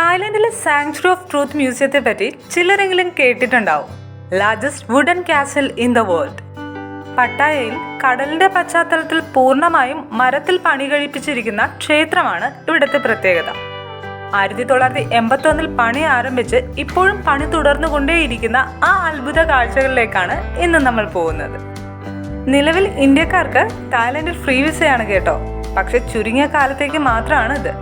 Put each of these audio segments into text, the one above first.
തായ്ലൻഡിലെ sanctuary of truth മ്യൂസിയത്തെ പറ്റി ചിലരെങ്കിലും കേട്ടിട്ടുണ്ടാവും. Largest wooden castle in the world പട്ടായയിൽ കടലിന്റെ പശ്ചാത്തലത്തിൽ പൂർണമായും മരത്തിൽ പണി കഴിപ്പിച്ചിരിക്കുന്ന ക്ഷേത്രമാണ് ഇവിടുത്തെ പ്രത്യേകത. ആയിരത്തി തൊള്ളായിരത്തി എൺപത്തി ഒന്നിൽ പണി ആരംഭിച്ച് ഇപ്പോഴും പണി തുടർന്നുകൊണ്ടേയിരിക്കുന്ന ആ അത്ഭുത കാഴ്ചകളിലേക്കാണ് ഇന്ന് നമ്മൾ പോകുന്നത്. നിലവിൽ ഇന്ത്യക്കാർക്ക് തായ്ലൻഡിൽ ഫ്രീ വിസയാണ് കേട്ടോ. പക്ഷെ ചുരുങ്ങിയ കാലത്തേക്ക് മാത്രമാണ് ഇത്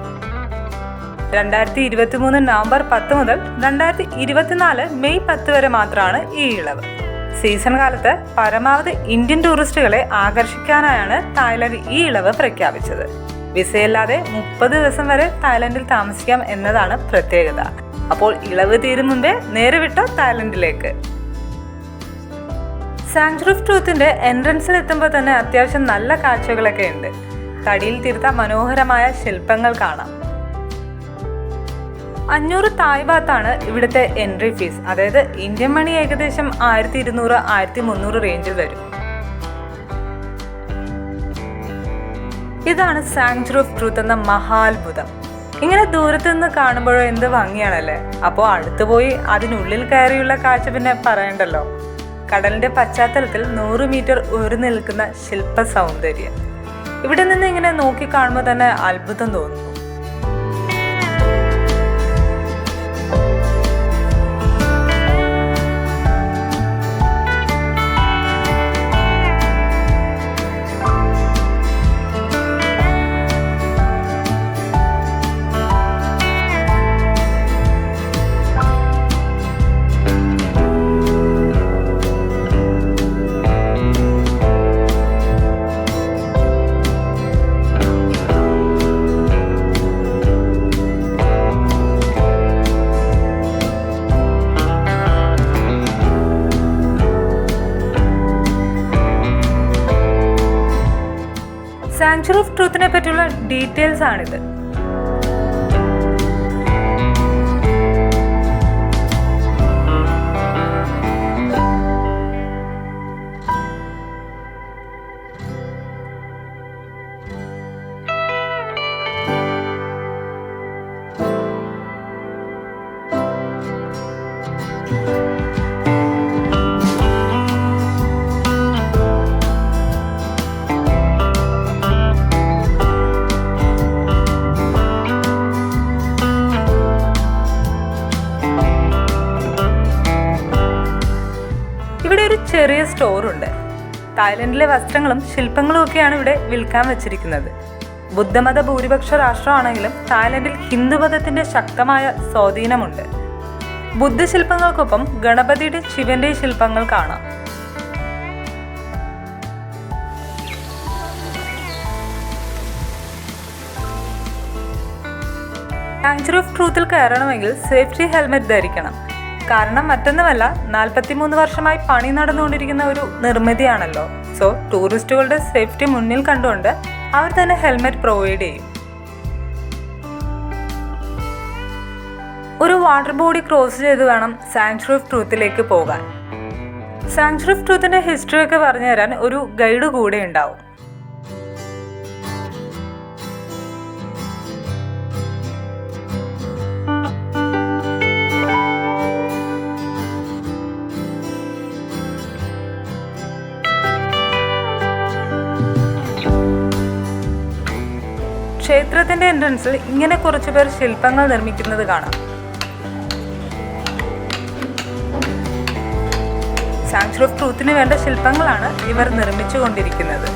രണ്ടായിരത്തി ഇരുപത്തി മൂന്ന് നവംബർ പത്ത് മുതൽ രണ്ടായിരത്തി ഇരുപത്തിനാല് മെയ് പത്ത് വരെ മാത്രമാണ് ഈ ഇളവ്. സീസൺ കാലത്ത് പരമാവധി ഇന്ത്യൻ ടൂറിസ്റ്റുകളെ ആകർഷിക്കാനായാണ് തായ്ലൻഡ് ഈ ഇളവ് പ്രഖ്യാപിച്ചത്. വിസയില്ലാതെ മുപ്പത് ദിവസം വരെ തായ്ലൻഡിൽ താമസിക്കാം എന്നതാണ് പ്രത്യേകത. അപ്പോൾ ഇളവ് തീരും മുമ്പേ നേരെ വിട്ടോ തായ്ലൻഡിലേക്ക്. സാങ്ച്വറി ഓഫ് ട്രൂത്തിന്റെ എൻട്രൻസിൽ എത്തുമ്പോൾ തന്നെ അത്യാവശ്യം നല്ല കാഴ്ചകളൊക്കെ ഉണ്ട്. തടിയിൽ തീർത്ത മനോഹരമായ ശില്പങ്ങൾ കാണാം. അഞ്ഞൂറ് തായ് ബാത്താണ് ഇവിടുത്തെ എൻട്രി ഫീസ് അതായത് ഇന്ത്യൻ മണി ഏകദേശം ആയിരത്തി ഇരുന്നൂറ് ആയിരത്തി മുന്നൂറ് റേഞ്ചിൽ വരും. ഇതാണ് സാങ്ച്വറി ഓഫ് ട്രൂത്ത് എന്ന മഹാത്ഭുതം. ഇങ്ങനെ ദൂരത്തു നിന്ന് കാണുമ്പോഴോ എന്ത് ഭംഗിയാണല്ലേ? അപ്പോൾ അടുത്തു പോയി അതിനുള്ളിൽ കയറിയുള്ള കാഴ്ച പിന്നെ പറയണ്ടല്ലോ. കടലിന്റെ പശ്ചാത്തലത്തിൽ നൂറ് മീറ്റർ ഉയർന്നു നിൽക്കുന്ന ശില്പ സൗന്ദര്യം ഇവിടെ നിന്ന് ഇങ്ങനെ നോക്കി കാണുമ്പോൾ തന്നെ അത്ഭുതം തോന്നുന്നു സാങ്ച്വറി ഓഫ് ട്രൂത്തിനെ പറ്റിയുള്ള ഡീറ്റെയിൽസ് ആണിത്. തായ്ലൻഡിലെ വസ്ത്രങ്ങളും ശില്പങ്ങളും ഒക്കെയാണ് ഇവിടെ വിൽക്കാൻ വെച്ചിരിക്കുന്നത്. ബുദ്ധമത ഭൂരിപക്ഷ രാഷ്ട്രമാണെങ്കിലും തായ്ലൻഡിൽ ഹിന്ദുമതത്തിന്റെ ശക്തമായ സ്വാധീനമുണ്ട്. ബുദ്ധശില്പങ്ങൾക്കൊപ്പം ഗണപതിയുടെ ശിവന്റെ ശില്പങ്ങൾ കാണാം. സാങ്ച്വറി ഓഫ് ട്രൂത്തിൽ കയറണമെങ്കിൽ സേഫ്റ്റി ഹെൽമെറ്റ് ധരിക്കണം. കാരണം മറ്റൊന്നുമല്ല നാൽപ്പത്തിമൂന്ന് വർഷമായി പണി നടന്നുകൊണ്ടിരിക്കുന്ന ഒരു നിർമ്മിതിയാണല്ലോ. സോ ടൂറിസ്റ്റുകളുടെ സേഫ്റ്റി മുന്നിൽ കണ്ടുകൊണ്ട് അവർ തന്നെ ഹെൽമെറ്റ് പ്രൊവൈഡ് ചെയ്യും. ഒരു വാട്ടർ ബോഡി ക്രോസ് ചെയ്ത് വേണം സാങ്ച്വറി ഓഫ് ട്രൂത്തിലേക്ക് പോകാൻ. സാങ്ച്വറി ഓഫ് ട്രൂത്തിന്റെ ഹിസ്റ്ററി ഒക്കെ പറഞ്ഞു തരാൻ ഒരു ഗൈഡ് കൂടെ ഉണ്ടാവും. ക്ഷേത്രത്തിന്റെ എൻട്രൻസിൽ ഇങ്ങനെ കുറച്ചു പേർ ശില്പങ്ങൾ നിർമ്മിക്കുന്നത് കാണാം. സാങ്ച്വറി ഓഫ് ട്രൂത്തിന് വേണ്ട ശില്പങ്ങളാണ് ഇവർ നിർമ്മിച്ചുകൊണ്ടിരിക്കുന്നത്.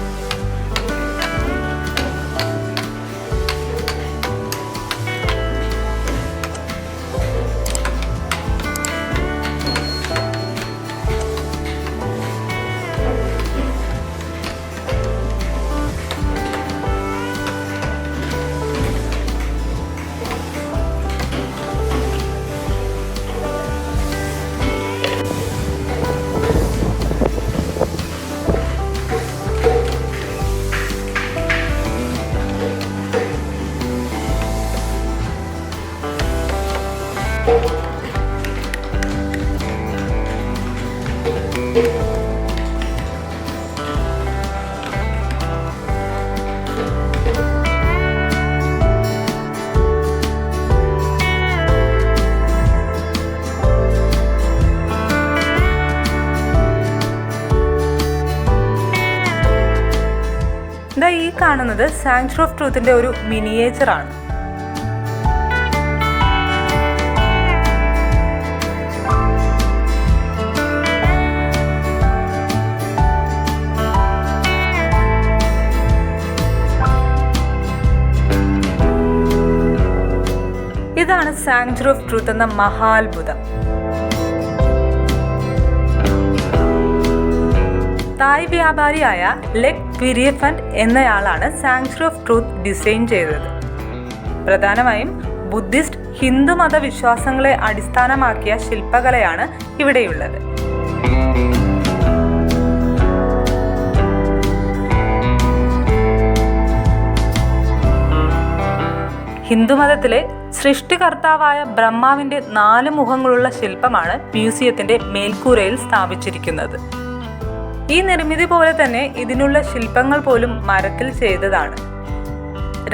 കാണുന്നത് സാങ്ച്വർ ഓഫ് ട്രൂത്തിന്റെ ഒരു മിനിയേച്ചർ ആണ്. ഇതാണ് സാങ്ച്വർ ഓഫ് ട്രൂത്ത് എന്ന മഹാത്ഭുതം. തായ് വ്യാപാരിയായ ലെക് പിരിയഫന്റ് എന്നയാളാണ് സാങ്ച്വറി ഓഫ് ട്രൂത്ത് ഡിസൈൻ ചെയ്തത്. പ്രധാനമായും ബുദ്ധിസ്റ്റ് ഹിന്ദു മത വിശ്വാസങ്ങളെ അടിസ്ഥാനമാക്കിയ ശില്പകലയാണ് ഇവിടെയുള്ളത്. ഹിന്ദുമതത്തിലെ സൃഷ്ടികർത്താവായ ബ്രഹ്മാവിന്റെ നാല് മുഖങ്ങളുള്ള ശില്പമാണ് മ്യൂസിയത്തിന്റെ മേൽക്കൂരയിൽ സ്ഥാപിച്ചിരിക്കുന്നത്. ഈ നിർമ്മിതി പോലെ തന്നെ ഇതിനുള്ള ശില്പങ്ങൾ പോലും മരത്തിൽ ചെയ്തതാണ്.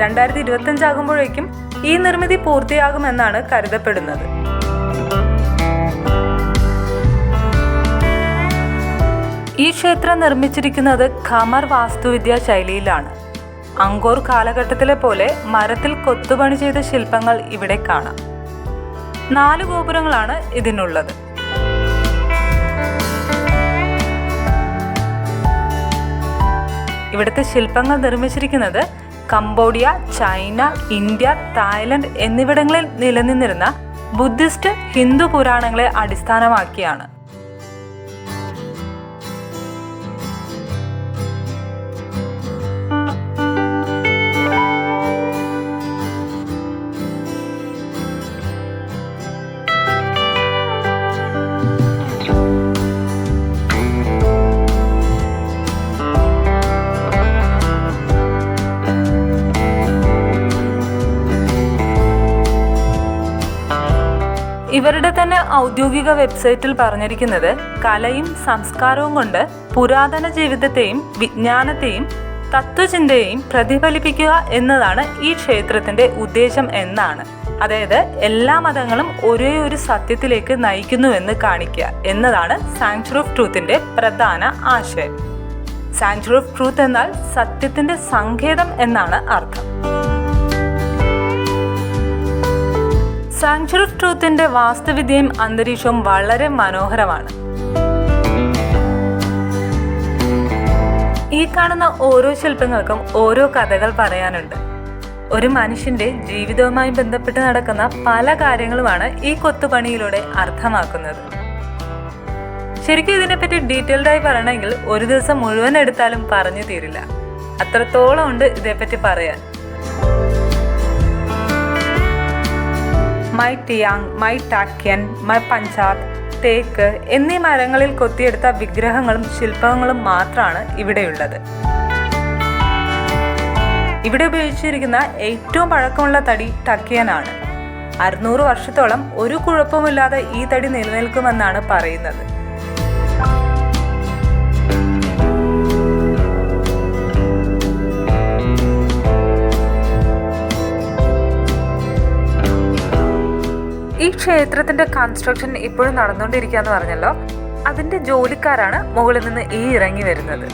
രണ്ടായിരത്തി ഇരുപത്തഞ്ചാകുമ്പോഴേക്കും ഈ നിർമ്മിതി പൂർത്തിയാകുമെന്നാണ് കരുതപ്പെടുന്നത്. ഈ ക്ഷേത്രം നിർമ്മിച്ചിരിക്കുന്നത് ഖമർ വാസ്തുവിദ്യാ ശൈലിയിലാണ്. അങ്കോർ കാലഘട്ടത്തിലെ പോലെ മരത്തിൽ കൊത്തുപണി ചെയ്ത ശില്പങ്ങൾ ഇവിടെ കാണാം. നാല് ഗോപുരങ്ങളാണ് ഇതിനുള്ളത്. ഇവിടുത്തെ ശില്പങ്ങൾ നിർമ്മിച്ചിരിക്കുന്നത് കംബോഡിയ ചൈന ഇന്ത്യ തായ്ലൻഡ് എന്നിവിടങ്ങളിൽ നിലനിന്നിരുന്ന ബുദ്ധിസ്റ്റ് ഹിന്ദു പുരാണങ്ങളെ അടിസ്ഥാനമാക്കിയാണ്. ഇവരുടെ തന്നെ ഔദ്യോഗിക വെബ്സൈറ്റിൽ പറഞ്ഞിരിക്കുന്നത് കലയും സംസ്കാരവും കൊണ്ട് പുരാതന ജീവിതത്തെയും വിജ്ഞാനത്തെയും തത്വചിന്തയെയും പ്രതിഫലിപ്പിക്കുക എന്നതാണ് ഈ ക്ഷേത്രത്തിന്റെ ഉദ്ദേശം എന്നാണ്. അതായത് എല്ലാ മതങ്ങളും ഒരേ ഒരു സത്യത്തിലേക്ക് നയിക്കുന്നുവെന്ന് കാണിക്കുക എന്നതാണ് സാങ്ച്വർ ഓഫ് ട്രൂത്തിന്റെ പ്രധാന ആശയം. സാങ്ച്വർ ഓഫ് ട്രൂത്ത് എന്നാൽ സത്യത്തിന്റെ സങ്കേതം എന്നാണ് അർത്ഥം. സാങ്ച്വർ ഓഫ് ട്രൂത്തിന്റെ വാസ്തുവിദ്യയും അന്തരീക്ഷവും വളരെ മനോഹരമാണ്. ഈ കാണുന്ന ഓരോ ശില്പങ്ങൾക്കും ഓരോ കഥകൾ പറയാനുണ്ട്. ഒരു മനുഷ്യന്റെ ജീവിതവുമായി ബന്ധപ്പെട്ട് നടക്കുന്ന പല കാര്യങ്ങളുമാണ് ഈ കൊത്തുപണിയിലൂടെ അർത്ഥമാക്കുന്നത്. ശരിക്കും ഇതിനെപ്പറ്റി ഡീറ്റെയിൽഡായി പറയണമെങ്കിൽ ഒരു ദിവസം മുഴുവൻ എടുത്താലും പറഞ്ഞു തീരില്ല. അത്രത്തോളം ഉണ്ട് ഇതേപ്പറ്റി പറയാൻ. മൈ ടിയാങ് മൈ ടാക്യൻ മൈ പഞ്ചാബ് തേക്ക് എന്നീ മരങ്ങളിൽ കൊത്തിയെടുത്ത വിഗ്രഹങ്ങളും ശില്പങ്ങളും മാത്രമാണ് ഇവിടെയുള്ളത്. ഇവിടെ ഉപയോഗിച്ചിരിക്കുന്ന ഏറ്റവും പഴക്കമുള്ള തടി ടക്കിയനാണ്. അറുന്നൂറ് വർഷത്തോളം ഒരു കുഴപ്പമില്ലാതെ ഈ തടി നിലനിൽക്കുമെന്നാണ് പറയുന്നത്. ക്ഷേത്രത്തിന്റെ കൺസ്ട്രക്ഷൻ ഇപ്പോഴും നടന്നുകൊണ്ടിരിക്കുകയെന്ന് പറഞ്ഞല്ലോ. അതിന്റെ ജോലിക്കാരാണ് മുകളിൽ നിന്ന് ഈ ഇറങ്ങി വരുന്നത്.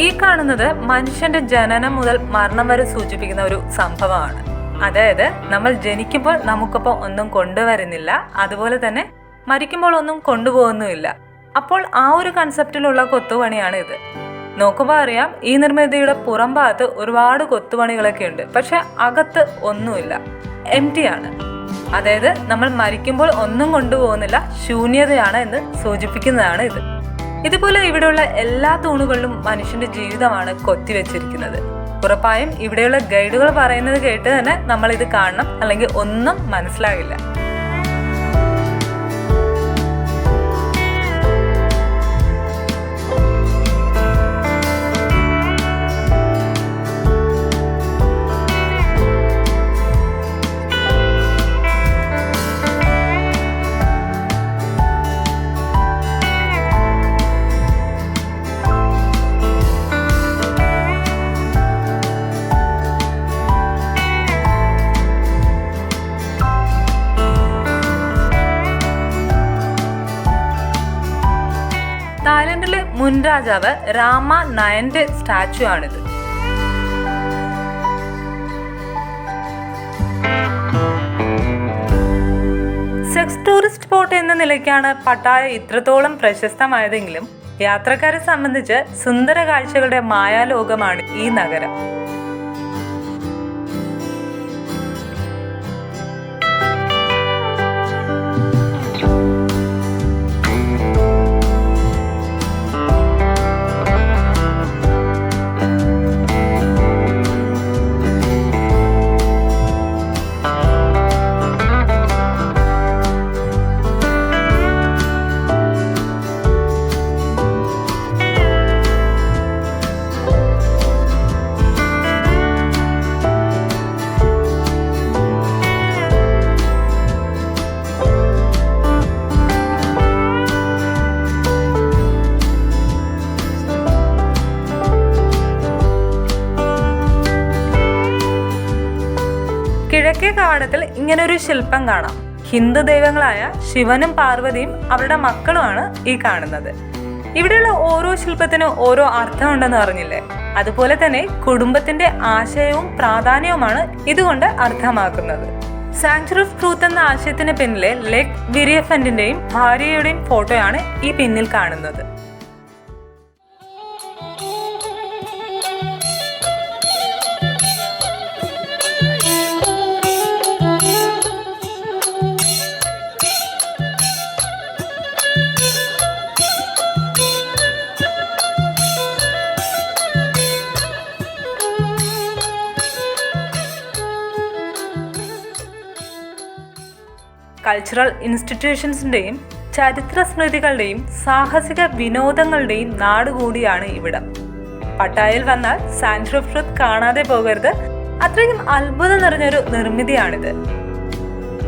ഈ കാണുന്നത് മനുഷ്യന്റെ ജനനം മുതൽ മരണം വരെ സൂചിപ്പിക്കുന്ന ഒരു സംഭവമാണ്. അതായത് നമ്മൾ ജനിക്കുമ്പോൾ നമുക്കൊപ്പം ഒന്നും കൊണ്ടുവരുന്നില്ല. അതുപോലെ തന്നെ മരിക്കുമ്പോൾ ഒന്നും കൊണ്ടുപോകുന്നുമില്ല. അപ്പോൾ ആ ഒരു കൺസെപ്റ്റിലുള്ള കൊത്തുപണിയാണ് ഇത് നോക്കുമ്പോൾ അറിയാം ഈ നിർമ്മിതിയുടെ പുറം ഭാഗത്ത് ഒരുപാട് കൊത്തുപണികളൊക്കെ ഉണ്ട്. പക്ഷെ അകത്ത് ഒന്നുമില്ല. എം ടി ആണ്. അതായത് നമ്മൾ മരിക്കുമ്പോൾ ഒന്നും കൊണ്ടുപോകുന്നില്ല ശൂന്യതയാണ് എന്ന് സൂചിപ്പിക്കുന്നതാണ് ഇത്. ഇതുപോലെ ഇവിടെയുള്ള എല്ലാ തൂണുകളിലും മനുഷ്യന്റെ ജീവിതമാണ് കൊത്തിവെച്ചിരിക്കുന്നത് ഉറപ്പായും ഇവിടെയുള്ള ഗൈഡുകൾ പറയുന്നത് കേട്ട് തന്നെ നമ്മൾ ഇത് കാണണം അല്ലെങ്കിൽ ഒന്നും മനസ്സിലാകില്ല. രാജാവ് രാമ നയന്റെ സ്റ്റാച്ചു ആണിത്. സെക്സ് ടൂറിസ്റ്റ് സ്പോട്ട് എന്ന നിലയ്ക്കാണ് പട്ടായ ഇത്രത്തോളം പ്രശസ്തമായതെങ്കിലും യാത്രക്കാരെ സംബന്ധിച്ച് സുന്ദര കാഴ്ചകളുടെ മായാലോകമാണ് ഈ നഗരം. കവാടത്തിൽ ഒരു ശില്പം കാണാം. ഹിന്ദു ദൈവങ്ങളായ ശിവനും പാർവതിയും അവരുടെ മക്കളുമാണ് ഈ കാണുന്നത്. ഇവിടെയുള്ള ഓരോ ശില്പത്തിനും ഓരോ അർത്ഥമുണ്ടെന്ന് പറഞ്ഞില്ലേ? അതുപോലെ തന്നെ കുടുംബത്തിന്റെ ആശയവും പ്രാധാന്യവുമാണ് ഇതുകൊണ്ട് അർത്ഥമാക്കുന്നത്. സാങ്ച്വറി ഓഫ് ട്രൂത്ത് എന്ന ആശയത്തിന് പിന്നിലെ ലെഗ് വിരിയഫന്റിന്റെയും ഭാര്യയുടെയും ഫോട്ടോയാണ് ഈ പിന്നിൽ കാണുന്നത്. കൾച്ചറൽ ഇൻസ്റ്റിറ്റ്യൂഷൻസിന്റെയും ചരിത്ര സ്മൃതികളുടെയും സാഹസിക വിനോദങ്ങളുടെയും നാട് കൂടിയാണ് ഇവിടം. പട്ടായയിൽ വന്നാൽ സാൻഡ്രി കാണാതെ പോകരുത്. അത്രയും അത്ഭുതം നിറഞ്ഞൊരു നിർമ്മിതിയാണിത്.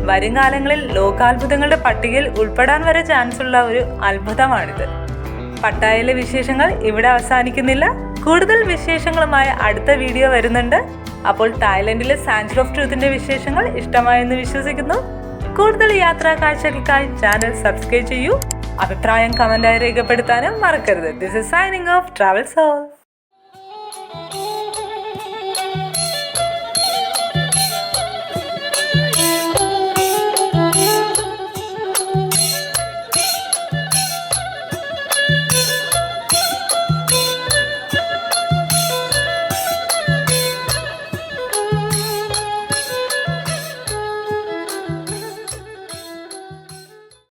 വരും കാലങ്ങളിൽ ലോകാത്ഭുതങ്ങളുടെ പട്ടികയിൽ ഉൾപ്പെടാൻ വരെ ചാൻസ് ഉള്ള ഒരു അത്ഭുതമാണിത്. പട്ടായയിലെ വിശേഷങ്ങൾ ഇവിടെ അവസാനിക്കുന്നില്ല. കൂടുതൽ വിശേഷങ്ങളുമായി അടുത്ത വീഡിയോ വരുന്നുണ്ട്. അപ്പോൾ തായ്ലൻഡിലെ സാൻസ് ഓഫ് വിശേഷങ്ങൾ ഇഷ്ടമായെന്ന് വിശ്വസിക്കുന്നു. കൂടുതൽ യാത്രാ കാഴ്ചകൾക്കായി ചാനൽ സബ്സ്ക്രൈബ് ചെയ്യൂ. അഭിപ്രായം കമന്റായി രേഖപ്പെടുത്താനും മറക്കരുത്. This is signing off travel soul